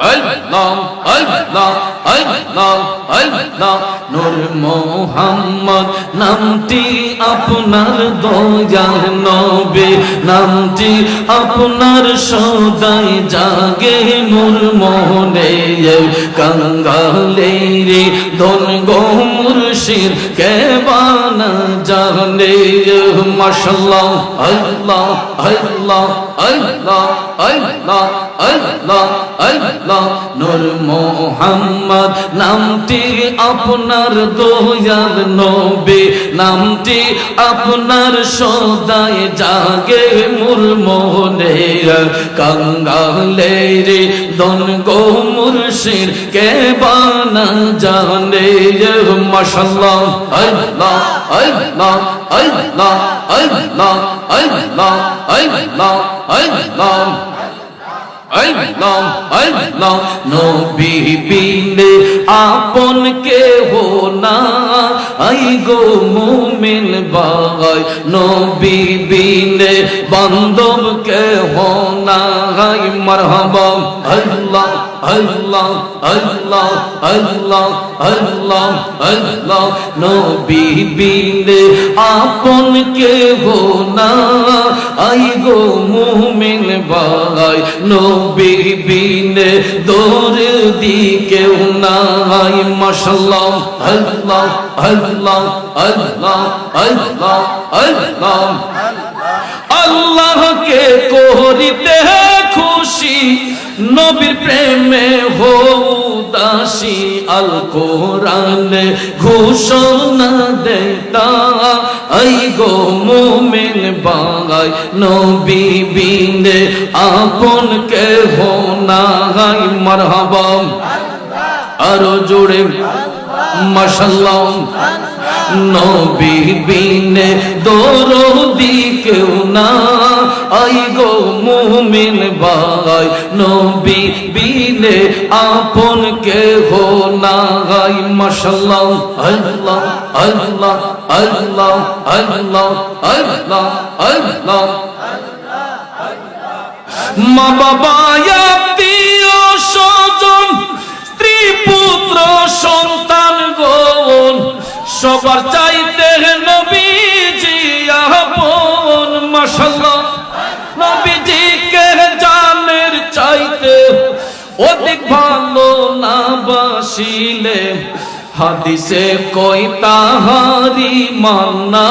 আল্লাহ আল্লাহ আল্লাহ আল্লাহ। নূর মোহাম্মদ, নামটি আপনার দয়াল নবী। নামটি আপনার সদাই জাগে মোর মোহনে। কঙ্গালে রে ধন গো মুর্শিদ, কে বানা জানে? মাশাল্লাহ আল্লাহ আল্লাহ আল্লাহ আল্লাহ আল্লাহ আল্লাহ। নূর মোহাম্মদ। নামটি আপনার দয়াল নবী। নামটি আপনার সদাই জাগে মোর মোহনে কঙ্গালে রে দন গো মুর্শিদ কে বানা জানে? মাশাল্লাহ আল্লাহ আল্লাহ আল্লাহ আল্লাহ আল্লাহ আল্লাহ আল্লাহ আল্লাহ আল্লাহ। নবী বিন আপন কে হো না। আই গো মুমিন বাই নবী বিনে বান্ধব কে হো না আই মারহাবা। আল্লাহ আল্লাহ আল্লাহ আল্লাহ আল্লাহ আল্লাহ, নবী বিনে আপন কে হো না আই গো মুমিন বাই নবী বিনে দৌর দি কেউ নাই মাশাল্লাহ আল্লাহ আল্লাহ আল্লাহ আল্লাহ আল্লাহ আল্লাহকে করিতে খুশি, নবীর প্রেমে হো দাসী আল কোরআনে ঘোষণা দেতা, আই গো মোমেন বাঙাই নবী বিনে আপন কে হো নাই। মারহাবাম আরও জোরে। মাশাল্লাহ। নবী বিনে দরদি কেউ না। আই গো মুমিন ভাই, নবী বিনে আপন কে হো না। গাই মাশাল্লাহ, আল্লাহ আল্লাহ আল্লাহ আল্লাহ আল্লাহ আল্লাহ। মা বাবা সবার চাইতে নবীজি আপন মাশাল্লাহ নবীজি কে জানের চাইতে অধিক ভালো না বাসিলে। হাদিসে কই তাহারি মান্না,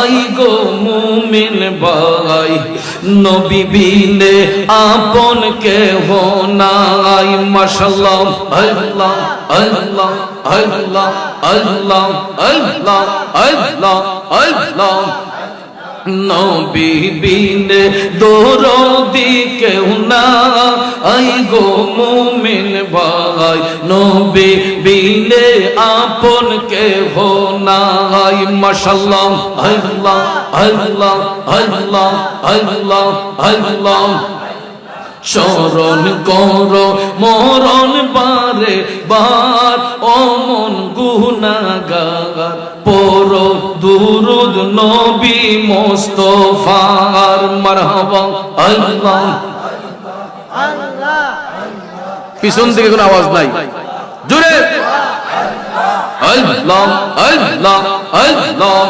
আই গো মুমিন বাই নবী বিনে আপন কে হো নাই মাশাল্লাহ আল্লাহ আল্লাহ আল্লাহ আল্লাহ আল্লাহ আল্লাহ আল্লাহ। নবী বিনে দরদি না আই গো মুমিন ভাই, নবী বিনে আপন কে হো নাই। মাশাল্লাহ আল্লাহ আল্লাহ আল্লাহ আল্লাহ আল্লাহ স্মরণ কর, মরণ বারে বার। অমন গুনাগার, পর দুরুদ নবী মোস্তফার মারহাবা আল্লাহ। পিছন থেকে কোনো আওয়াজ নাই। জুড়ে আল্লাহ আল্লাহ আল্লাহ।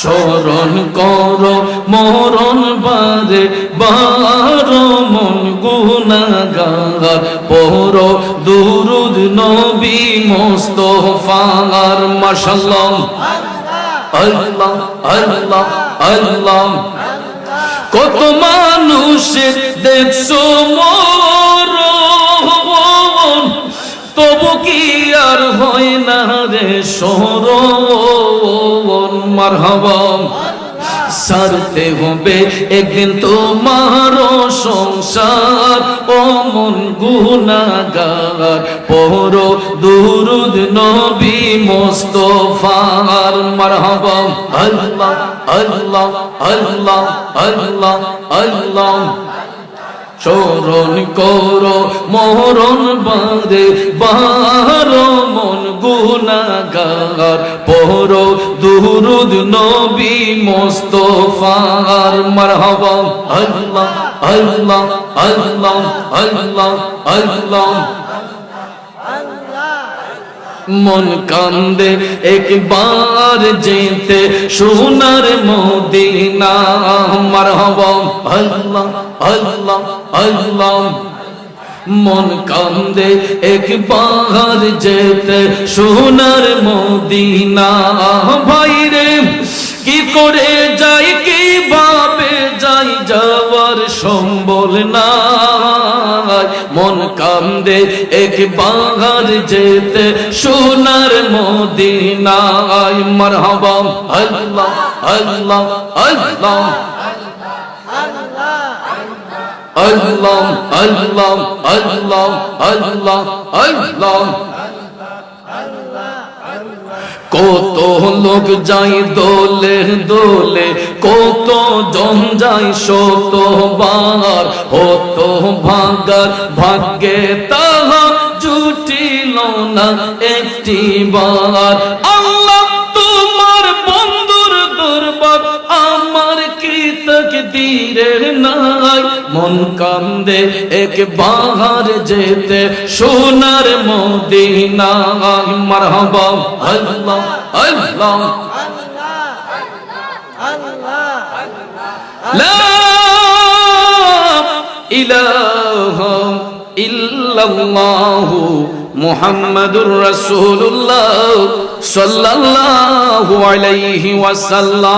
স্মরণ কর, মরণ বারে বার মন গুনাগার। পর দুরুদ নবী মোস্তফার, মাশাল্লাহ। আল্লাহ আল্লাহ আল্লাহ। কত মানুষ দেখছ মোর তবু কি আর হয় না রে সর মারহাবাম সারতে হবে। একদিন তোমার সংসার, অমন গুনাগার। পর দুরুদ নবী মোস্তফার। মারহাবাম আল্লাহ আল্লাহ আল্লাহ আল্লাহ আল্লাহ। চরণ কর মরণ বাদে বারো মন গুনাগার। পর দুরুদ নবী মোস্তফার মারহাবা, আল্লাহ আল্লাহ আল্লাহ আল্লাহ আল্লাহ। মন কান্দে একবার যেতে সোনার মদিনা, মারহাবা, আল্লাহ আল্লাহ আল্লাহ। মন কান্দে একবার যেতে, সোনার মদিনা। ভাইরে কি করে যাই কি ভাবে যাই, যাওয়ার সম্বল না মন কান্দে একবার যেতে, সোনার মদিনায়। মারহাবা, আল্লাহ আল্লাহ আল্লাহ। আল্লাহ আল্লাহ আল্লাহ আল্লাহ আল্লাহ। কত লোক যাই দোলে দোলে, কত জন যাই শত বার হত ভাগার ভাগ্যে তাহা জুটিল না একটি বার। আল্লাহ তোমার বন্ধুর দুর্বার, আমার কি তক দিরের নাই। মন কান্দে একবার যেতে সোনার মদিনা মারহাবা আল্লাহ আল্লাহ لا إله إلا الله محمد رسول الله صلى الله عليه وسلم